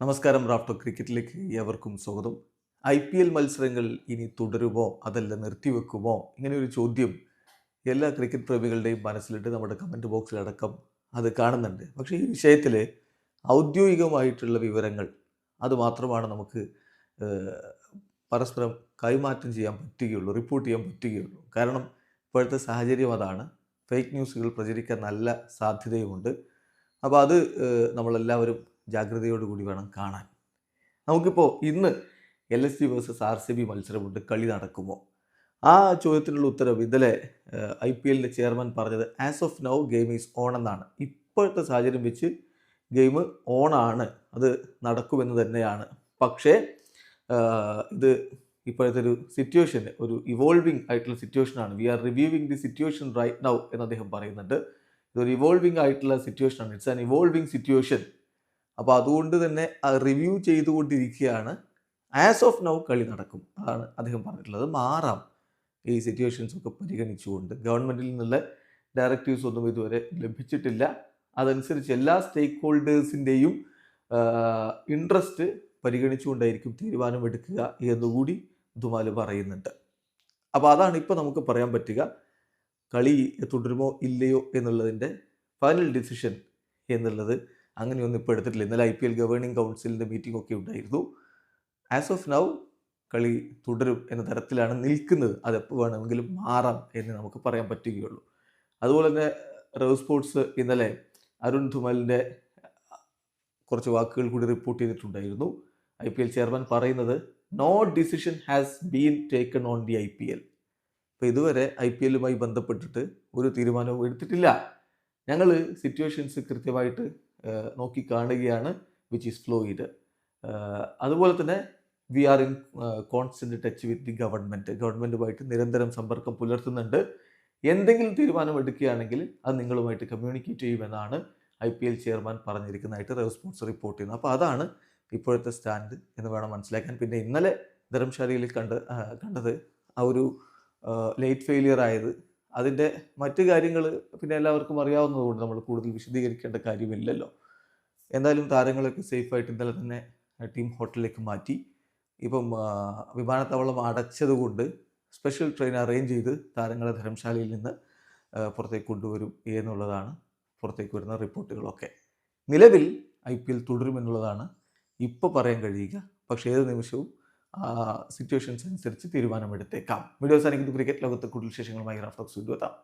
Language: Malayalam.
നമസ്കാരം റാഫ്റ്റോ ക്രിക്കറ്റിലേക്ക് ഏവർക്കും സ്വാഗതം. ഐ പി എൽ മത്സരങ്ങൾ ഇനി തുടരുമോ? അതല്ല നിർത്തിവെക്കുമോ? ഇങ്ങനെയൊരു ചോദ്യം എല്ലാ ക്രിക്കറ്റ് പ്രേമികളുടെയും മനസ്സിലിട്ട് നമ്മുടെ കമന്റ് ബോക്സിലടക്കം അത് കാണുന്നുണ്ട്. പക്ഷേ ഈ വിഷയത്തിൽ ഔദ്യോഗികമായിട്ടുള്ള വിവരങ്ങൾ അതുമാത്രമാണ് നമുക്ക് പരസ്പരം കൈമാറ്റം ചെയ്യാൻ പറ്റുകയുള്ളൂ റിപ്പോർട്ട് ചെയ്യാൻ പറ്റുകയുള്ളൂ. കാരണം ഇപ്പോഴത്തെ സാഹചര്യം അതാണ്. ഫേക്ക് ന്യൂസുകൾ പ്രചരിക്കാൻ നല്ല സാധ്യതയുമുണ്ട്. അപ്പോൾ അത് നമ്മളെല്ലാവരും ജാഗ്രതയോടുകൂടി വേണം കാണാൻ. നമുക്കിപ്പോൾ ഇന്ന് L S C versus R C B മത്സരമുണ്ട് കളി നടക്കുമോ? ആ ചോദ്യത്തിനുള്ള ഉത്തരവ് ഇന്നലെ ഐ പി എല്ലിന്റെ ചെയർമാൻ പറഞ്ഞത് as of now game is on എന്നാണ്. ഇപ്പോഴത്തെ സാഹചര്യം വെച്ച് ഗെയിം ഓണാണ് അത് നടക്കുമെന്ന് തന്നെയാണ്. പക്ഷേ ഇത് ഇപ്പോഴത്തെ ഒരു സിറ്റുവേഷൻ ഒരു ഇവോൾവിംഗ് ആയിട്ടുള്ള സിറ്റുവേഷനാണ് we are reviewing the situation right now എന്ന് അദ്ദേഹം പറയുന്നുണ്ട്. ഇതൊരു ഇവോൾവിംഗ് ആയിട്ടുള്ള സിറ്റുവേഷനാണ് ഇറ്റ്സ് ആൻ ഇവോൾവിംഗ് സിറ്റുവേഷൻ അപ്പോൾ അതുകൊണ്ട് തന്നെ റിവ്യൂ ചെയ്തുകൊണ്ടിരിക്കുകയാണ്. ആസ് ഓഫ് നൗ കളി നടക്കും അതാണ് അദ്ദേഹം പറഞ്ഞിട്ടുള്ളത്. മാറാം. ഈ സിറ്റുവേഷൻസ് ഒക്കെ പരിഗണിച്ചുകൊണ്ട് ഗവൺമെന്റിൽ നിന്നുള്ള ഡയറക്റ്റീവ്സ് ഒന്നും ഇതുവരെ ലഭിച്ചിട്ടില്ല. അതനുസരിച്ച് എല്ലാ സ്റ്റേക്ക് ഹോൾഡേഴ്സിന്റെയും ഇൻട്രസ്റ്റ് പരിഗണിച്ചുകൊണ്ടായിരിക്കും തീരുമാനമെടുക്കുക എന്നുകൂടി ദുമാൽ പറയുന്നുണ്ട്. അപ്പോൾ അതാണ് ഇപ്പോൾ നമുക്ക് പറയാൻ പറ്റുക. കളി തുടരുമോ ഇല്ലയോ എന്നുള്ളതിന്റെ ഫൈനൽ ഡിസിഷൻ എന്നുള്ളത്. അങ്ങനെയൊന്നും ഇപ്പോൾ എടുത്തിട്ടില്ല. ഇന്നലെ ഐ പി എൽ ഗവേണിംഗ് കൗൺസിലിന്റെ മീറ്റിംഗ് ഒക്കെ ഉണ്ടായിരുന്നു. ആസ് ഓഫ് നൗ കളി തുടരും എന്ന തരത്തിലാണ് നിൽക്കുന്നത്. അതെപ്പോൾ വേണമെങ്കിലും മാറാം എന്ന് നമുക്ക് പറയാൻ പറ്റുകയുള്ളൂ. അതുപോലെ തന്നെ റവ് സ്പോർട്സ് ഇന്നലെ അരുൺ ധുമലിന്റെ കുറച്ച് വാക്കുകൾ കൂടി റിപ്പോർട്ട് ചെയ്തിട്ടുണ്ടായിരുന്നു. ഐ പി എൽ ചെയർമാൻ പറയുന്നത് no decision has been taken on the I P L. അപ്പോൾ ഇതുവരെ ഐ പി എല്ലുമായി ബന്ധപ്പെട്ടിട്ട് ഒരു തീരുമാനവും എടുത്തിട്ടില്ല. ഞങ്ങൾ സിറ്റുവേഷൻസ് കൃത്യമായിട്ട് നോക്കി കാണുകയാണ് വിച്ച് ഈസ് ഫ്ലോയിഡ് അതുപോലെ തന്നെ we are in constant touch with the government ഗവൺമെന്റുമായിട്ട് നിരന്തരം സമ്പർക്കം പുലർത്തുന്നുണ്ട്. എന്തെങ്കിലും തീരുമാനം എടുക്കുകയാണെങ്കിൽ അത് നിങ്ങളുമായിട്ട് കമ്മ്യൂണിക്കേറ്റ് ചെയ്യുമെന്നാണ് ഐ പി എൽ ചെയർമാൻ പറഞ്ഞിരിക്കുന്നതായിട്ട് റെവ് സ്പോർട്സ് റിപ്പോർട്ട് ചെയ്യുന്നത് അപ്പോൾ അതാണ് ഇപ്പോഴത്തെ സ്റ്റാൻഡ് എന്ന് വേണം മനസ്സിലാക്കാൻ. പിന്നെ ഇന്നലെ ധർമ്മശാലയിൽ കണ്ട് കണ്ടത് ആ ഒരു ലേറ്റ് ഫെയിലിയർ ആയത്. അതിന്റെ മറ്റു കാര്യങ്ങൾ പിന്നെ എല്ലാവർക്കും അറിയാവുന്നതുകൊണ്ട് നമ്മൾ കൂടുതൽ വിശദീകരിക്കേണ്ട കാര്യമില്ലല്ലോ. എന്തായാലും താരങ്ങളൊക്കെ സേഫായിട്ട് ഇന്നലെ തന്നെ ടീം ഹോട്ടലിലേക്ക് മാറ്റി. ഇപ്പം വിമാനത്താവളം അടച്ചതുകൊണ്ട് സ്പെഷ്യൽ ട്രെയിൻ അറേഞ്ച് ചെയ്ത് താരങ്ങളെ ധർമ്മശാലയിൽ നിന്ന് പുറത്തേക്ക് കൊണ്ടുവരും എന്നുള്ളതാണ് പുറത്തേക്ക് വരുന്ന റിപ്പോർട്ടുകളൊക്കെ. നിലവിൽ ഐ പി എൽ തുടരുമെന്നുള്ളതാണ് ഇപ്പോൾ പറയാൻ കഴിയുക. പക്ഷേ ഏത് നിമിഷവും സിറ്റുവേഷൻസ് അനുസരിച്ച് തീരുമാനമെടുത്തേക്കാം. വീഡിയോ സാധിക്കുന്ന ക്രിക്കറ്റ് ലോകത്ത് കൂടുതൽ വിശേഷങ്ങളുമായി റാഫ്റ്റോക്സ് എത്താം.